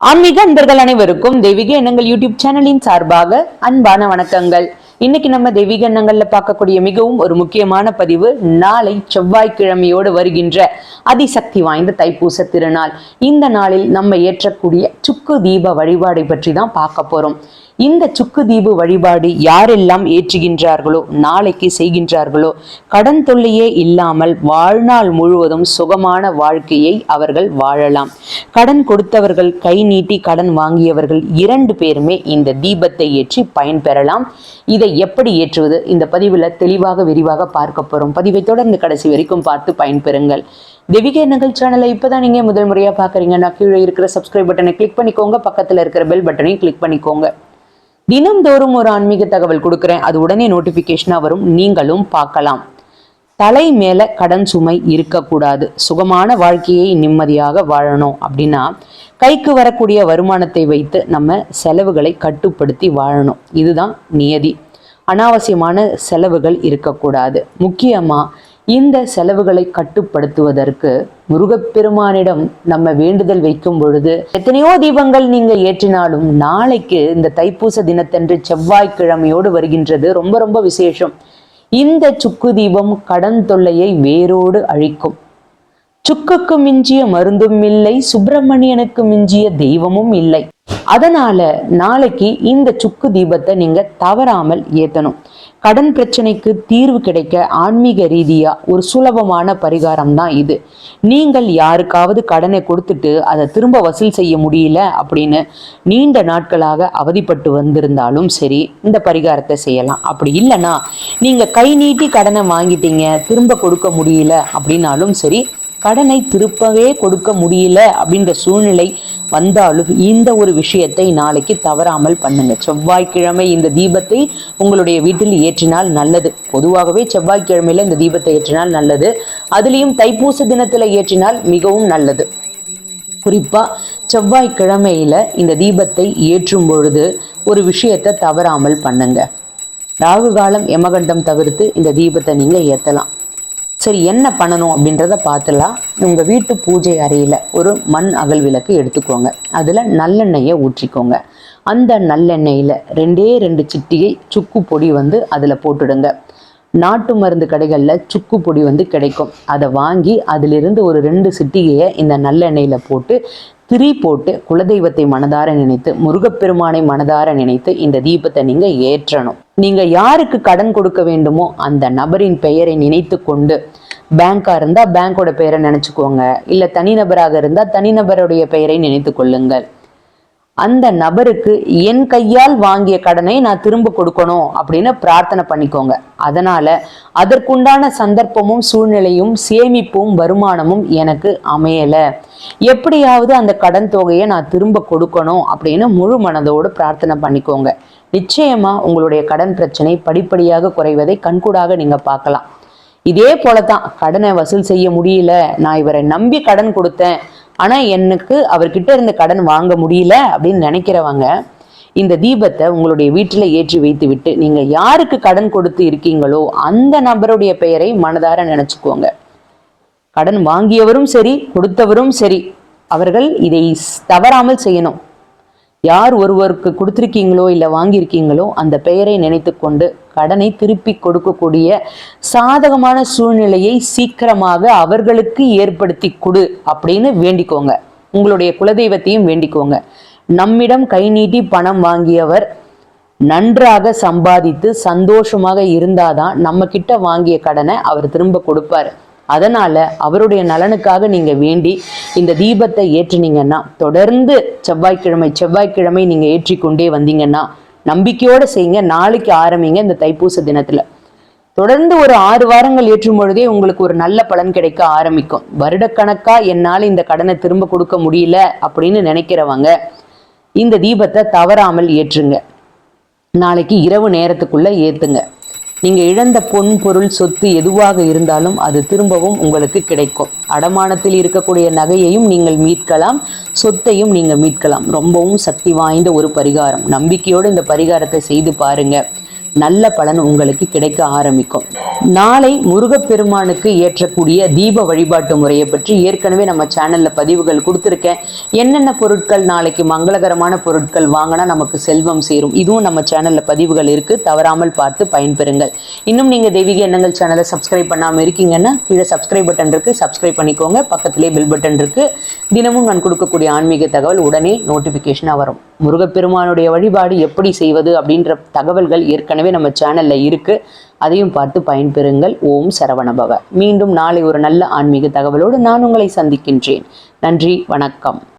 ஆன்மீக அன்பர்கள் அனைவருக்கும் தெய்வீக எண்ணங்கள் யூடியூப் சேனலின் சார்பாக அன்பான வணக்கங்கள். இன்னைக்கு நம்ம தெய்வீக எண்ணங்கள்ல பார்க்கக்கூடிய மிகவும் ஒரு முக்கியமான பதிவு நாளை செவ்வாய்க்கிழமையோடு வருகின்ற அதிசக்தி வாய்ந்த தைப்பூச திருநாள். இந்த நாளில் நம்ம ஏற்றக்கூடிய சுக்கு தீப வழிபாடை பற்றி தான் பார்க்க போறோம். இந்த சுக்கு தீபு வழிபாடு யாரெல்லாம் ஏற்றுகின்றார்களோ நாளைக்கு செய்கின்றார்களோ கடன் தொல்லையே இல்லாமல் வாழ்நாள் முழுவதும் சுகமான வாழ்க்கையை அவர்கள் வாழலாம். கடன் கொடுத்தவர்கள் கை நீட்டி கடன் வாங்கியவர்கள் இரண்டு பேருமே இந்த தீபத்தை ஏற்றி பயன்பெறலாம் இதை எப்படி ஏற்றுவது? இந்த பதிவில் தெளிவாக விரிவாக பார்க்க போகிறோம் பதிவை தொடர்ந்து கடைசி வரைக்கும் பார்த்து பயன்பெறுங்கள் தெவிக நகல் சேனலை இப்போதான் நீங்க முதல் முறையா பாக்குறீங்கன்னா கீழே இருக்கிற சப்ஸ்கிரைப் பட்டனை கிளிக் பண்ணிக்கோங்க. பக்கத்துல இருக்கிற பெல் பட்டனையும் கிளிக் பண்ணிக்கோங்க. தினம்தோறும் ஒரு ஆன்மீக தகவல் கொடுக்குறேன். அது உடனே நோட்டிஃபிகேஷனாக வரும். நீங்களும் பார்க்கலாம். தலை மேல கடன் சுமை இருக்கக்கூடாது. சுகமான வாழ்க்கையை நிம்மதியாக வாழணும். அப்படின்னா கைக்கு வரக்கூடிய வருமானத்தை வைத்து நம்ம செலவுகளை கட்டுப்படுத்தி வாழணும். இதுதான் நியதி. அனாவசியமான செலவுகள் இருக்கக்கூடாது. முக்கியமா இந்த செலவுகளை கட்டுப்படுத்துவதற்கு முருகப்பெருமானிடம் நம்ம வேண்டுதல் வைக்கும் பொழுது எத்தனையோ தீபங்கள் நீங்க ஏற்றினாலும் நாளைக்கு இந்த தைப்பூச தினத்தன்று செவ்வாய்க்கிழமையோடு வருகின்றது. ரொம்ப ரொம்ப விசேஷம். இந்த சுக்கு தீபம் கடன் தொல்லையை வேரோடு அழிக்கும். சுக்குக்கு மிஞ்சிய மருந்தும் இல்லை சுப்பிரமணியனுக்கு மிஞ்சிய தெய்வமும் இல்லை. அதனால நாளைக்கு இந்த சுக்கு தீபத்தை நீங்க தவறாமல் ஏத்தணும். கடன் பிரச்சனைக்கு தீர்வு கிடைக்க ஆன்மீக ரீதியா ஒரு சுலபமான பரிகாரம் தான் இது. நீங்கள் யாருக்காவது கடனை கொடுத்துட்டு அதை திரும்ப வசூல் செய்ய முடியல அப்படின்னு நீண்ட நாட்களாக அவதிப்பட்டு வந்திருந்தாலும் சரி இந்த பரிகாரத்தை செய்யலாம். அப்படி இல்லைன்னா நீங்க கை நீட்டி கடனை வாங்கிட்டீங்க திரும்ப கொடுக்க முடியல அப்படின்னாலும் சரி கடனை திருப்பவே கொடுக்க முடியல அப்படின்ற சூழ்நிலை வந்தாலும் இந்த ஒரு விஷயத்தை நாளைக்கு தவறாமல் பண்ணுங்க. செவ்வாய்க்கிழமை இந்த தீபத்தை உங்களுடைய வீட்டில் ஏற்றினால் நல்லது. பொதுவாகவே செவ்வாய்க்கிழமையில இந்த தீபத்தை ஏற்றினால் நல்லது. அதுலேயும் தைப்பூச தினத்துல ஏற்றினால் மிகவும் நல்லது. குறிப்பா செவ்வாய்க்கிழமையில இந்த தீபத்தை ஏற்றும் பொழுது ஒரு விஷயத்தை தவறாமல் பண்ணுங்க. ராகு காலம் யமகண்டம் தவிர்த்து இந்த தீபத்தை நீங்க ஏத்தலாம். சரி என்ன பண்ணணும் அப்படின்றத பார்த்துலாம். உங்கள் வீட்டு பூஜை அறையில் ஒரு மண் அகல் விளக்கு எடுத்துக்கோங்க. அதில் நல்லெண்ணெயை ஊற்றிக்கோங்க. அந்த நல்லெண்ணெயில் ரெண்டே ரெண்டு சிட்டிகை சுக்கு பொடி வந்து அதில் போட்டுடுங்க. நாட்டு மருந்து கடைகளில் சுக்கு பொடி வந்து கிடைக்கும். அதை வாங்கி அதிலிருந்து ஒரு ரெண்டு சிட்டிகையை இந்த நல்லெண்ணெயில் போட்டு திரி போட்டு குலதெய்வத்தை மனதார நினைத்து முருகப்பெருமானை மனதார நினைத்து இந்த தீபத்தை நீங்க ஏற்றணும். நீங்க யாருக்கு கடன் கொடுக்க வேண்டுமோ அந்த நபரின் பெயரை நினைத்து கொண்டு பேங்காக இருந்தால் பேங்கோட பெயரை நினச்சிக்கோங்க. இல்லை தனிநபராக இருந்தால் தனிநபருடைய பெயரை நினைத்து கொள்ளுங்கள். அந்த நபருக்கு என் கையால் வாங்கிய கடனை நான் திரும்ப கொடுக்கணும் அப்படின்னு பிரார்த்தனை பண்ணிக்கோங்க. அதனால அதற்குண்டான சந்தர்ப்பமும் சூழ்நிலையும் சேமிப்பும் வருமானமும் எனக்கு அமையல. எப்படியாவது அந்த கடன் தொகையை நான் திரும்ப கொடுக்கணும் அப்படின்னு முழு மனதோடு பிரார்த்தனை பண்ணிக்கோங்க. நிச்சயமா உங்களுடைய கடன் பிரச்சனை படிப்படியாக குறைவதை கண்கூடாக நீங்க பார்க்கலாம். இதே போலதான் கடனை வசூல் செய்ய முடியல. நான் இவரை நம்பி கடன் கொடுத்தேன். ஆனா எனக்கு அவர்கிட்ட இருந்து கடன் வாங்க முடியல அப்படின்னு நினைக்கிறவங்க இந்த தீபத்தை உங்களுடைய வீட்டில் ஏற்றி வைத்து விட்டு நீங்க யாருக்கு கடன் கொடுத்து இருக்கீங்களோ அந்த நபருடைய பெயரை மனதார நினைச்சுக்கோங்க. கடன் வாங்கியவரும் சரி கொடுத்தவரும் சரி அவர்கள் இதை தவறாமல் செய்யணும். யார் ஒருவருக்கு கொடுத்துருக்கீங்களோ இல்லை வாங்கியிருக்கீங்களோ அந்த பெயரை நினைத்து கொண்டு கடனை திருப்பி கொடுக்கக்கூடிய சாதகமான சூழ்நிலையை சீக்கிரமாக அவர்களுக்கு ஏற்படுத்தி கொடு அப்படின்னு வேண்டிக்கோங்க. உங்களுடைய குலதெய்வத்தையும் வேண்டிக்கோங்க. நம்மிடம் கை நீட்டி பணம் வாங்கியவர் நன்றாக சம்பாதித்து சந்தோஷமாக இருந்தாதான் நம்ம கிட்ட வாங்கிய கடனை அவர் திரும்ப கொடுப்பாரு. அதனால அவருடைய நலனுக்காக நீங்க வேண்டி இந்த தீபத்தை ஏற்றினீங்கன்னா தொடர்ந்து செவ்வாய்க்கிழமை செவ்வாய்க்கிழமை நீங்க ஏற்றிக்கொண்டே வந்தீங்கன்னா நம்பிக்கையோடு செய்யுங்க. நாளைக்கு ஆரம்பிங்க இந்த தைப்பூச தினத்துல. தொடர்ந்து ஒரு ஆறு வாரங்கள் ஏற்றும் பொழுதே உங்களுக்கு ஒரு நல்ல பலன் கிடைக்க ஆரம்பிக்கும். வருடக்கணக்கா என்னால் இந்த கடனை திரும்ப கொடுக்க முடியல அப்படின்னு நினைக்கிறவங்க இந்த தீபத்தை தவறாமல் ஏற்றுங்க. நாளைக்கு இரவு நேரத்துக்குள்ள ஏத்துங்க. நீங்க இழந்த பொன் பொருள் சொத்து எதுவாக இருந்தாலும் அது திரும்பவும் உங்களுக்கு கிடைக்கும். அடமானத்தில் இருக்கக்கூடிய நகையையும் நீங்கள் மீட்கலாம் சொத்தையும் நீங்க மீட்கலாம். ரொம்பவும் சக்தி வாய்ந்த ஒரு பரிகாரம். நம்பிக்கையோடு இந்த பரிகாரத்தை செய்து பாருங்க. நல்ல பலன் உங்களுக்கு கிடைக்க ஆரம்பிக்கும். நாளை முருகப்பெருமானுக்கு ஏற்றக்கூடிய தீப வழிபாட்டு முறையை பற்றி ஏற்கனவே நம்ம சேனல்ல பதிவுகள் கொடுத்துருக்கேன். என்னென்ன பொருட்கள் நாளைக்கு மங்களகரமான பொருட்கள் வாங்கினா நமக்கு செல்வம் சேரும். இதுவும் நம்ம சேனல்ல பதிவுகள் இருக்கு. தவறாமல் பார்த்து பயன்பெறுங்கள். இன்னும் நீங்க தெய்வீக எண்ணங்கள் சேனலை சப்ஸ்கிரைப் பண்ணாமல் இருக்கீங்கன்னா கீழே சப்ஸ்கிரைப் பட்டன் இருக்கு. சப்ஸ்கிரைப் பண்ணிக்கோங்க. பக்கத்திலே பெல் பட்டன் இருக்கு. தினமும் நான் கொடுக்கக்கூடிய ஆன்மீக தகவல் உடனே நோட்டிஃபிகேஷனாக வரும். முருகப்பெருமானுடைய வழிபாடு எப்படி செய்வது அப்படின்ற தகவல்கள் ஏற்கனவே நம்ம சேனலில் இருக்குது அதையும் பார்த்து பயன்பெறுங்கள். ஓம் சரவணபவ. மீண்டும் நாளை ஒரு நல்ல ஆன்மீக தகவலோடு நான் உங்களை சந்திக்கின்றேன். நன்றி வணக்கம்.